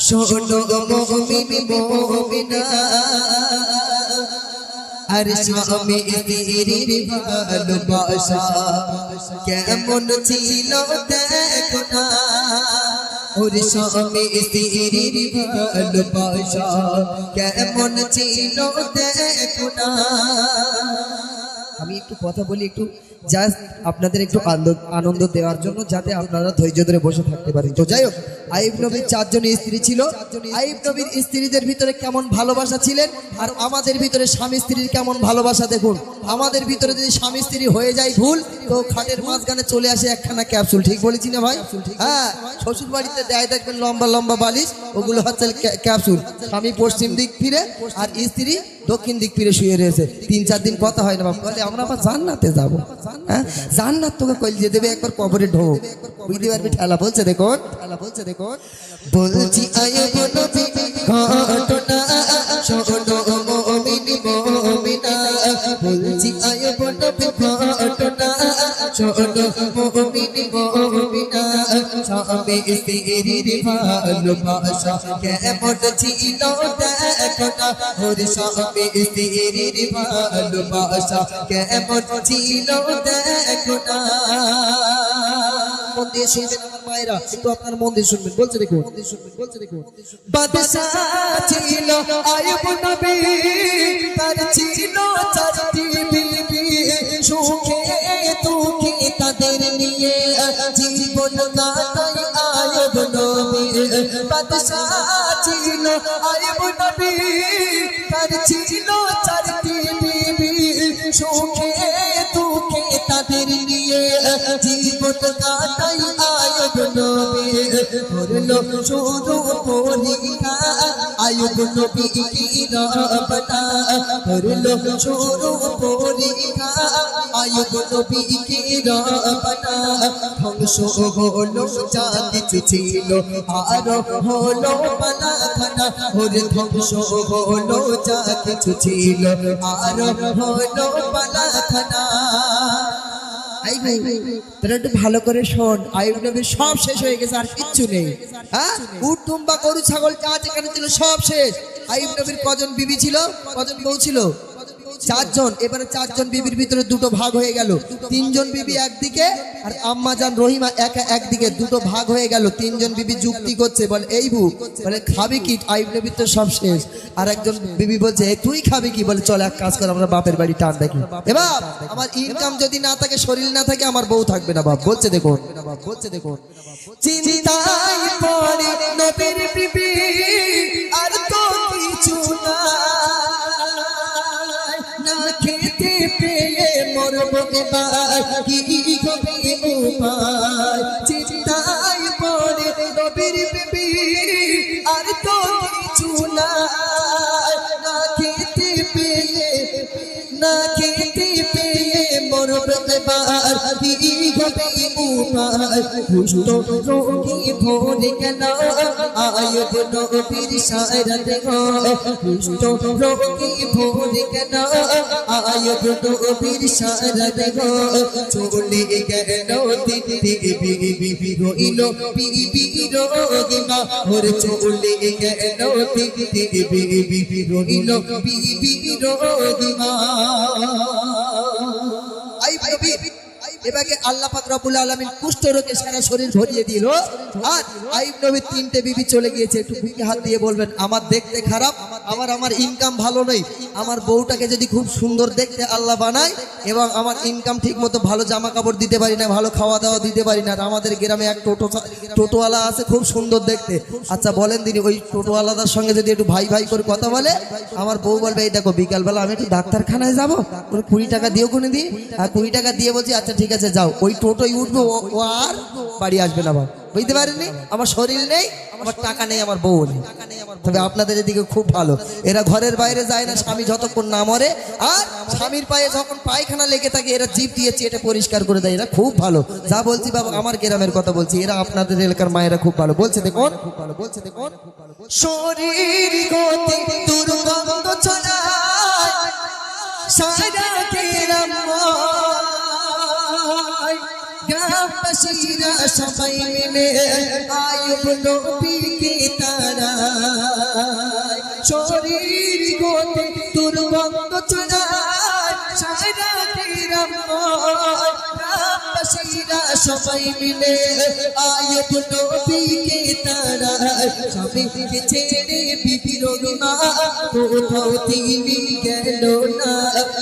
শোনো মুমিন মুমিনা। আর স্বামী স্ত্রীর ভালোবাসা কেমন ছিল দেখো না ওর স্বামী স্ত্রীর ভালোবাসা কেমন ছিল দেখো না আমি একটু কথা বলি, একটু জাস্ট আপনাদের একটু আনন্দ দেওয়ার জন্য যাতে আপনারা ধৈর্য ধরে বসে থাকতে পারেন। তো যাই হোক আইব নবীর চারজন স্ত্রী ছিল। আইব নবীর স্ত্রীদের ভিতরে কেমন ভালোবাসা ছিলেন? আর আমাদের ভিতরে স্বামী স্ত্রীর কেমন ভালোবাসা দেখুন। আমাদের ভিতরে যদি স্বামী স্ত্রী হয়ে যায় ভুল, তো খাটের মাঝখানে চলে আসে একখানা ক্যাপসুল। ঠিক বলেছি না ভাই? হ্যাঁ শ্বশুর বাড়িতে দেয় দেখবেন লম্বা লম্বা বালিশ, ওগুলো হচ্ছে ক্যাপসুল। স্বামী পশ্চিম দিক ফিরে, আর স্ত্রী দক্ষিণ দিক ফিরে শুয়ে রয়েছে। তিন, চার দিন কথা হয় না বাবা বলে আমরা আবার জান্নাতে যাব। হ্যাঁ? জান্নাত তোকে কইল যে দেবে একবার কবরে ঢোক। বুঝতে পারবি ঠেলা বলছে, দেখুন। ঠেলা বলছে দেখুন বলছি আয় নবী, ঘটনা। শোনো মুমিন, মুমিনা। বলছি, আয় স্বামী স্ত্রীর ভালোবাসা কেমন ছিল দেখো না ওর স্বামী স্ত্রীর ভালোবাসা কেমন ছিল দেখো না মন দিয়ে শুনবেন আমার মায়েরা একটু আপনার মন দিয়ে শুনবেন বলছে দেখো দিয়ে শুনবেন বলছে দেখো বাদশা ছিল আয়ুব নবী তার ছিল চারটি বিবি। সুখে দুঃখে তাদের নিয়ে নবী তার ছিল চারটি বিবি সুখে, দুঃখে তাদের নিয়ে জীবন কাটাই আয়ুব নবী করল শুধু পরীক্ষা আয়ুব নবী কি রবটা করল শুধু পরীক্ষা আয়ুব নবী কি রবটা ধ্বংস হলো যা কিছু ছিল আর হলো পালাখানা ওরে ধ্বংস হলো যা কিছু ছিল আর হলো পালাখানা আই ভাই তোরা একটু ভালো করে শোন নবীর সব শেষ হয়ে গেছে আর কিচ্ছু নেই। হ্যাঁ উট টুম্বা গরু ছাগল যা যেখানে ছিল সব শেষ। আয়ুব নবীর কজন বিবি ছিল? কজন বউ ছিল? চারজন এবারে চারজন বিবির ভিতরে দুটো ভাগ হয়ে গেল। তিনজন বিবি একদিকে আর আম্মা জান রহিমা একা একদিকে দুটো ভাগ হয়ে গেল। তিনজন বিবি যুক্তি করছে বলে এই বু বলে খাবি কি? আইব নবীর তো সব শেষ। আর একজন বিবি বলছে "এ, তুই খাবি কি? বলে চল এক কাজ কর আমরা বাপের বাড়ি টান দেখি। এবার আমার ইনকাম যদি না থাকে শরীর না থাকে আমার বউ থাকবে না বাপ বলছে দেখুন। বলছে দেখুন চিন্তায় পড়ে নবীর বিবি এবার কি হবে উপায় দুষ্ট রোগী ভরে গেল আয়ব নবীর গো। দুষ্ট রোগী ভরে গেল আয়ব নবীর সারাত গো। চলে গেল রইল বিবি রোগী মা। ওর চলে গেল রইল বিবি রোগী মা। এবারে আল্লাহ পাক রব্বুল আলামিন কুষ্ঠ রোগে সারা শরীর ভরিয়ে দিল। আর আইব নবীর তিনটে বিবি চলে গিয়েছে, একটু বুকে হাত দিয়ে বলবেন, আমার দেখতে খারাপ, আমার আমার ইনকাম ভালো নেই, আমার বউটাকে যদি খুব সুন্দর দেখতে আল্লাহ বানায় এবং আমার ইনকাম ঠিক মতো ভালো জামা কাপড় দিতে পারি না, ভালো খাওয়া দাওয়া দিতে পারি না, আর আমাদের গ্রামে এক টোটো টোটোওয়ালা আছে খুব সুন্দর দেখতে। আচ্ছা বলেন দিনি ওই টোটোওয়ালাদার সঙ্গে যদি একটু ভাই ভাই করে কথা বলে, আমার বউ বলবে, এই দেখো, বিকালবেলা আমি একটু ডাক্তারখানায় যাব কুড়ি টাকা দিও কোনে দিই আর কুড়ি টাকা দিয়ে বলছি আচ্ছা ঠিক যাও, ওই টোটোই উঠবো, ও- আর বাড়ি আসবে না আবার। বুঝতে পারেননি? আমার শরীর নেই, আমার টাকা নেই, আমার বউ নেই। তবে আপনাদের এদিকে খুব ভালো। এরা ঘরের বাইরে যায় না, স্বামী যতক্ষণ না মরে, আর স্বামীর পায়ে যখন পায়খানা লেগে থাকে, এরা জিপ দিয়ে চেটে পরিষ্কার করে দেয়। এরা খুব ভালো। যা বলছি বাবা, আমার গ্রামের কথা বলছি। এরা আপনাদের এলাকার মায়েরা খুব ভালো। বলছে দেখুন খুব ভালো বলছে দেখুন শরীর গ্রামবাসীরা সবাই মিলে আয়ুব নবীকে তারা শরীর গোতে দুর্গন্ধ ছড়ায়। সারা গ্রাম গ্রামবাসীরা সবাই মিলে আয়ুব নবীকে তারা স্বামীকে ছেড়ে বিবি রহিমা কোথাও তিনি গেল না।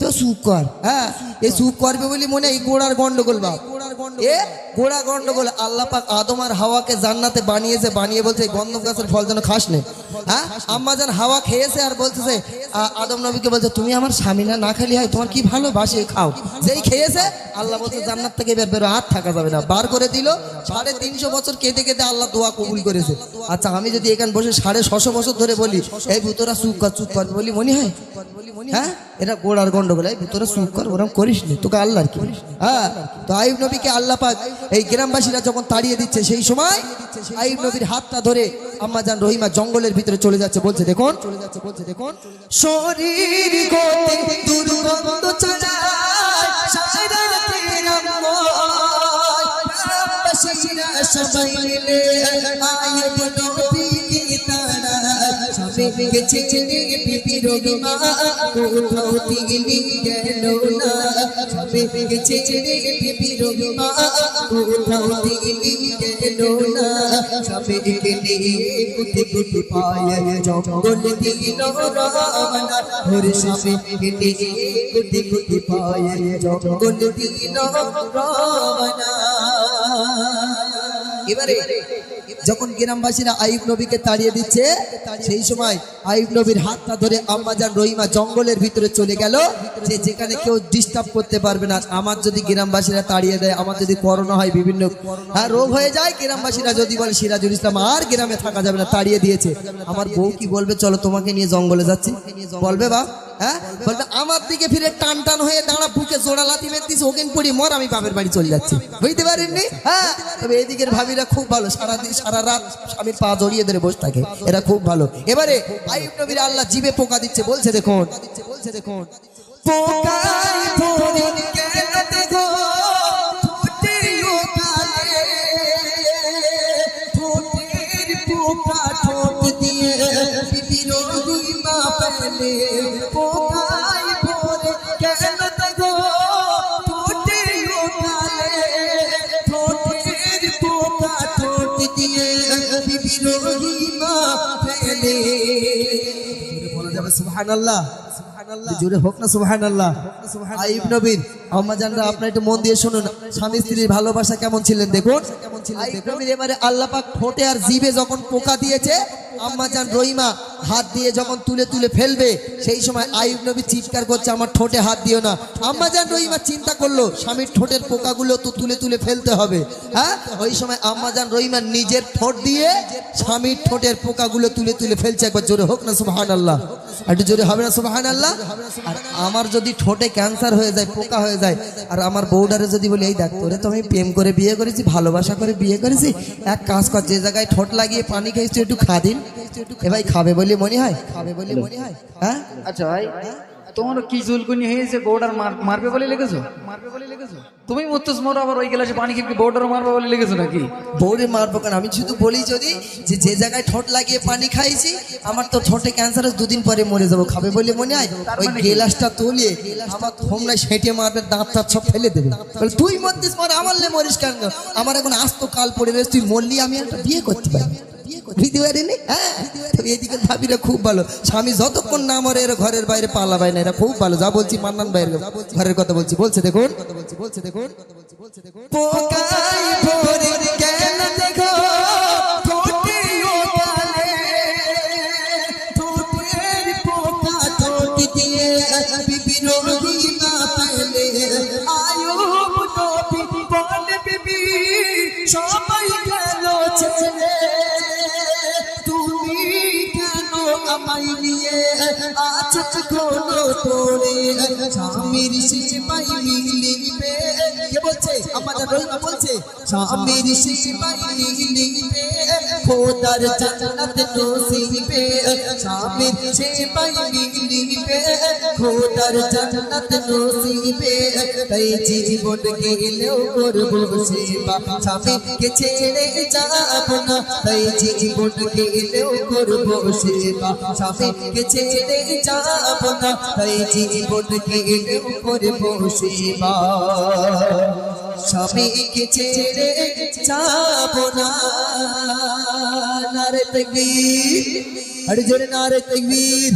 তো সুখ কর হ্যাঁ? এই সুখ করবে বলি মনে এই গোড়ার গন্ডগোল বাপ। এ গোড়া গন্ডগোল। আল্লাহ পাক আদম আর হাওয়াকে জান্নাতে বানিয়েছে বানিয়ে বলছে গন্ধম গাছের ফল যেন খাস নে। হ্যাঁ? আম্মা যেন হাওয়া খেয়েছে আর বলতেছে আদম নবীকে বলছে তুমি আমার স্বামী না না খেলি হয় তোমার কি ভালোবাসে? খাও। যেই খেয়েছে আল্লাহ বলছে জান্নাত থেকে এবার বেরো হাত থাকা যাবে না। বার করে দিল সাড়ে তিনশো বছর কেঁদে কেঁদে আল্লাহ দোয়া কবুল করেছে। আচ্ছা আমি যদি এখানে বসে সাড়ে ছশো বছর ধরে বলি এই ভূতরা চুপ কর চুপ কর। বলি মনে হয় হ্যাঁ? এটা গোড়ার গন্ডগোল ভূতরা চুপ কর, ওরম করিস নি, তোকে আল্লাহর কি হ্যাঁ? তো আইব নবীকে আল্লাহ পাক এই গ্রামবাসীরা যখন তাড়িয়ে দিচ্ছে, সেই সময় আইব নবীর হাতটা ধরে আম্মা জান রহিমা জঙ্গলের ভিতরে চলে যাচ্ছে, বলছে, দেখুন চলে যাচ্ছে বলছে দেখুন শরীর সবাই মিলে তারা স্বামীকে ছেড়ে বিবি রহিমা কোথাও তিনি গেল না স্বামীকে ছেড়ে বিবি রহিমা কোথাও তিনি গেল না স্বামীকে নিয়ে কুটি কুটি পায় জঙ্গল দিল রাবণা ওরে স্বামীকে নিয়ে কুটি কুটি পায় জঙ্গল দিল রাবণা এবারে যখন গ্রামবাসীরা আইব নবীকে তাড়িয়ে দিচ্ছে, সেই সময় আইব নবীর হাতটা ধরে আম্মাজান রহিমা জঙ্গলের ভিতরে চলে গেল। যে যেখানে কেউ ডিস্টার্ব করতে পারবে না। আমার যদি গ্রামবাসীরা তাড়িয়ে দেয়, আমার যদি করোনা হয়, বিভিন্ন হ্যাঁ রোগ হয়ে যায়, গ্রামবাসীরা যদি বলে সিরাজুল ইসলাম আর গ্রামে থাকা যাবে না, তাড়িয়ে দিয়েছে। আমার বউ কি বলবে? চলো তোমাকে নিয়ে জঙ্গলে যাচ্ছি। বলবে বা হ্যাঁ? বলবে আমার দিকে ফিরে টান টান হয়ে দাঁড়া, বুকে জোড়া লাতি মেরতিস ওকেন পড়ি, মর, আমি বাপের বাড়ি চলে যাচ্ছি। বুঝতে পারেননি হ্যাঁ? তবে এদিকের ভাবিরা খুব ভালো সারাদিন সারা রাত স্বামীর পা জড়িয়ে ধরে বসে থাকে। এরা খুব ভালো। এবারে আইব নবীর আল্লাহ জিবে পোকা দিচ্ছে, বলছে দেখুন। বলছে দেখুন পোকাই সুবহানাল্লাহ। জোরে হোক না সুবহান আল্লাহ আইব নবীর আম্মাজানরা আপনারা একটু মন দিয়ে শুনুন। স্বামী স্ত্রীর ভালোবাসা কেমন ছিলেন দেখুন। আইব নবীর এবারে আল্লাহ পাক ঠোঁটে আর জিভে যখন পোকা দিয়েছে রহিমা হাত দিয়ে যখন তুলে তুলে ফেলবে সেই সময় আইব নবী চিৎকার করছে আমার ঠোঁটে হাত দিও না। আম্মাজান রহিমা চিন্তা করল স্বামীর ঠোঁটের পোকাগুলো তো তুলে তুলে ফেলতে হবে। হ্যাঁ? ওই সময় আম্মাজান রহিমা নিজের ঠোঁট দিয়ে স্বামীর ঠোঁটের পোকাগুলো তুলে তুলে ফেলছে একবার জোরে হোক না সুবহান আল্লাহ একটু জোরে হবে না সুবাহান আল্লাহ আর আমার যদি ঠোঁটে ক্যান্সার হয়ে যায় পোকা হয়ে যায় আর আমার বউডারে যদি বলি এই দেখ তোরে তো আমি প্রেম করে বিয়ে করেছি ভালোবাসা করে বিয়ে করেছি। এক কাজ কর যে জায়গায় ঠোঁট লাগিয়ে পানি খেয়েছি একটু খা দিন। এ ভাই খাবে বলে মনে হয়? খাবে বলে মনে হয়? হ্যাঁ? আচ্ছা ভাই। তোমার কি চুলকুনি হয়েছে বউডার মারবে বলে লেগেছো মারবে বলে লেগেছো? তুমি মরতেছ মরো আবার ওই গ্লাসে পানি খেয়ে বউডার মারবে বলে লেগেছো নাকি? বউরে মারবো কেন? আমি শুধু বলি যদি যে যে জায়গায় ঠোঁট লাগিয়ে পানি খাইছি আমার তো ঠোঁটে ক্যান্সার দুদিন পরে মরে যাব খাবে বলে মনে হয়? ওই গেলাসটা তুলিয়ে আমার হোমলায় সেঁটে মারবে দাঁত টাত সব ফেলে দেবে। তুই মরতিস মর আমারলে মরিস কেন? আমার এখন আস্ত কাল পড়ে রয়েছে তুই মরলি আমি একটা বিয়ে করতে পারি। হ্যাঁ খুব ভালো। স্বামী যতক্ষণ না মরে, এরা ঘরের বাইরে পালা পায় না। এরা খুব ভালো। যা বলছি মান্নান বাইরে ঘরের কথা বলছি। বলছে দেখুন। বলছি বলছে দেখুন পোকাই ভরে গেল দেখো ঠোঁটেও আচত কোনো তোরে স্বামীর সেবাই মিলিবে কে বলছে আমাদের রহিমা বলছে স্বামীর সেবাই মিলিবে খোদার জান্নাত নসিবে স্বামীর সেবাই মিলিবে খোদার জান্নাত নসিবে, তাই জীবন গেলেও করব সেবা। স্বামীকে ছেড়ে যাব না, তাই জীবন গেলেও করব সেবা। স্বামীকে ছেড়ে যাব না, তাই জীবন গেলেও করব সেবা। স্বামীকে ছেড়ে যাব না? নারে তকবীর হরি জোরে নারে তকবীর